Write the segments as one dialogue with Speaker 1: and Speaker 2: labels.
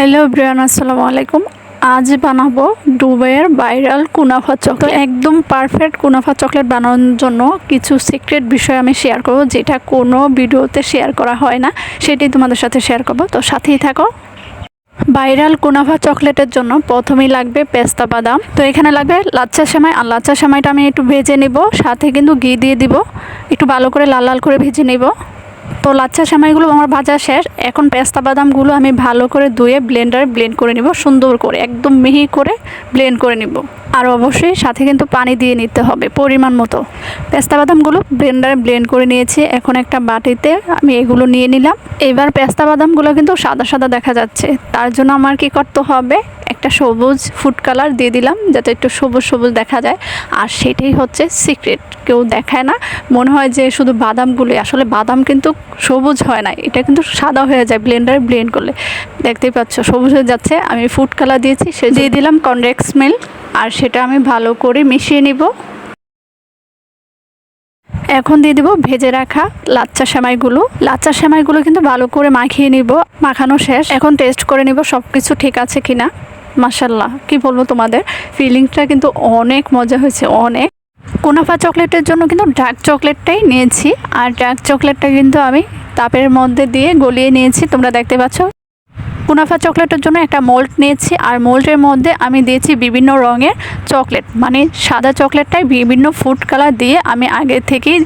Speaker 1: Hello Brian আসসালামু আলাইকুম। আজ বানাবো দুবাইয়ের ভাইরাল কুনাফা চকলেট। একদম পারফেক্ট কুনাফা চকলেট বানানোর জন্য কিছু সিক্রেট বিষয় আমি শেয়ার করব, যেটা কোনো ভিডিওতে শেয়ার করা হয় না, সেটাই তোমাদের সাথে শেয়ার করব। তো সাথেই থাকো। ভাইরাল কুনাফা চকলেটের জন্য প্রথমেই লাগবে পেস্তা বাদাম। তো এখানে লাগবে লাচ্চা সেমাই, আর লাচ্চা সেমাইটা আমি একটু ভেজে নিব, সাথে কিন্তু ঘি দিয়ে দিব। একটু ভালো করে লাল লাল করে ভেজে নিব। তো লাচ্চা সেমাইগুলো আমার ভাজা শেষ। এখন পেস্তা বাদামগুলো আমি ভালো করে ধুয়ে ব্লেন্ডারে ব্লেন্ড করে নিব। সুন্দর করে, একদম মিহি করে ব্লেন্ড করে নিব। আর অবশ্যই সাথে কিন্তু পানি দিয়ে নিতে হবে পরিমাণ মতো। পেস্তা বাদামগুলো ব্লেন্ডারে ব্লেন্ড করে নিয়েছি। এখন একটা বাটিতে আমি এগুলো নিয়ে নিলাম। এবার পেস্তা বাদামগুলো কিন্তু সাদা সাদা দেখা যাচ্ছে। তার জন্য আমার কি করতে হবে? একটা সবুজ ফুড কালার দিয়ে দিলাম যাতে একটু সবুজ সবুজ দেখা যায়। আর সেটাই হচ্ছে সিক্রেট কেউ দেখায় না। মনে হয় যে শুধু বাদামগুলোই। আসলে বাদাম কিন্তু সবুজ হয় না। এটা কিন্তু সাদা হয়ে যায় ব্লেন্ডারে ব্লেন্ড করলে। দেখতেই পাচ্ছ, সবুজ হয়ে যাচ্ছে। আমি ফুড কালার দিয়েছি। সে দিয়ে দিলাম কনডেক্স মিল্ক। আর সেটা আমি ভালো করে মিশিয়ে নিব। এখন দিয়ে দিব ভেজে রাখা লাচ্চা সেমাইগুলো। লাচ্চা সেমাইগুলো কিন্তু ভালো করে মাখিয়ে নিব, মাখানো শেষ। এখন টেস্ট করে নিব সব কিছু ঠিক আছে কিনা। মাসাল্লাহ কি বলব তোমাদের? ফিলিংসটা কিন্তু অনেক মজা হয়েছে, অনেক। কোনাফা চকলেটের জন্য কিন্তু ডার্ক চকলেটটাই নিয়েছি। আর ডার্ক চকলেটটা কিন্তু আমি তাপের মধ্যে দিয়ে গলিয়ে নিয়েছি, তোমরা দেখতে পাচ্ছ। কুনাফা চকলেটের জন্য একটা মোল্ড নিয়েছি। আর মোল্ডের মধ্যে আমি দিয়েছি বিভিন্ন রঙের চকলেট। মানে সাদা চকলেটটাই বিভিন্ন ফুড কালার দিয়ে আমি আগে থেকেই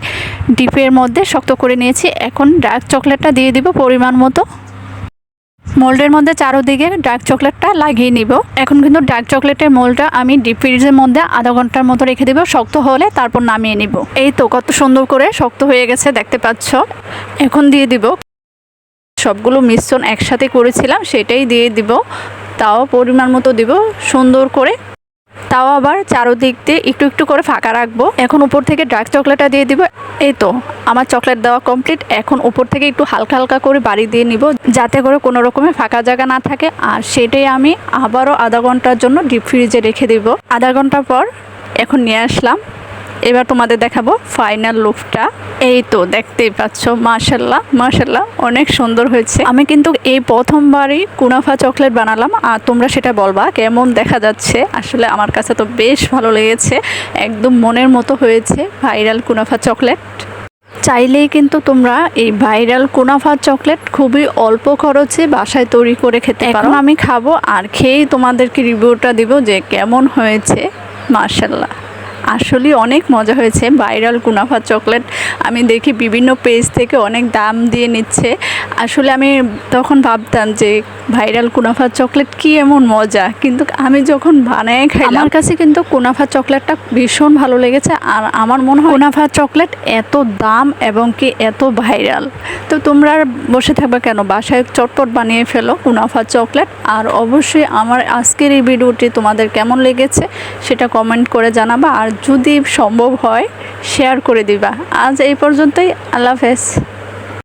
Speaker 1: ডিপের মধ্যে শক্ত করে নিয়েছি। এখন ডার্ক চকলেটটা দিয়ে দিব পরিমাণ মতো। মোল্ডের মধ্যে চারোদিকে ডার্ক চকলেটটা লাগিয়ে নিব। এখন কিন্তু ডার্ক চকলেটের মোল্ডটা আমি ডিপ ফ্রিজের মধ্যে আধা ঘণ্টার মতো রেখে দেবো। শক্ত হলে তারপর নামিয়ে নিব। এই তো কত সুন্দর করে শক্ত হয়ে গেছে, দেখতে পাচ্ছ? এখন দিয়ে দিব সবগুলো মিশ্রণ একসাথে করেছিলাম, সেটাই দিয়ে দিব। তাও পরিমাণ মতো দিব, সুন্দর করে। তাও আবার চারোদিক দিয়ে একটু একটু করে ফাঁকা রাখব। এখন উপর থেকে ডার্ক চকলেটটা দিয়ে দিব। এই তো, আমার চকলেট দেওয়া কমপ্লিট এখন উপর থেকে একটু হালকা হালকা করে বাড়ি দিয়ে নিব, যাতে করে কোনো রকমের ফাঁকা জায়গা না থাকে। আর সেটাই আমি আবারও আধা ঘণ্টার জন্য ডিপ ফ্রিজে রেখে দিব। আধা ঘণ্টা পর এখন নিয়ে আসলাম। এবার তোমাদের দেখাবো ফাইনাল লুকটা এই তো দেখতেই পাচ্ছ মাশাল্লাহ মাশাল্লাহ অনেক সুন্দর হয়েছে। আমি কিন্তু এই প্রথমবারই কুনাফা চকলেট বানালাম, আর তোমরা সেটা বলবা, কেমন দেখা যাচ্ছে। আসলে আমার কাছে তো বেশ ভালো লেগেছে, একদম মনের মতো হয়েছে ভাইরাল কুনাফা চকলেট। চাইলেই কিন্তু তোমরা এই ভাইরাল কুনাফা চকলেট খুবই অল্প খরচে বাসায় তৈরি করে খেতে পারো। আমি খাব, আর খেয়েই তোমাদেরকে রিভিউটা দিব যে কেমন হয়েছে মার্শাল্লাহ আসলে অনেক মজা হয়েছে। ভাইরাল কুনাফা চকলেট আমি দেখি বিভিন্ন পেজ থেকে অনেক দাম দিয়ে নিচ্ছে। আসলে আমি তখন ভাবতাম যে ভাইরাল কুনাফা চকলেট কি এমন মজা? কিন্তু আমি যখন বানায় খাই আমার কাছে কিন্তু কুনাফা চকলেটটা ভীষণ ভালো লেগেছে। আর আমার মনে হয় কুনাফা চকলেট এত দাম এবং কি এত ভাইরাল। তো তোমরা বসে থাকবে কেন? বাসায় চটপট বানিয়ে ফেলো কুনাফা চকলেট। আর অবশ্যই আমার আজকের এই ভিডিওটি তোমাদের কেমন লেগেছে সেটা কমেন্ট করে জানাবা। আর যদি সম্ভব হয় শেয়ার করে দিবা। আজ এই পর্যন্তই। আল্লাহ হাফেজ।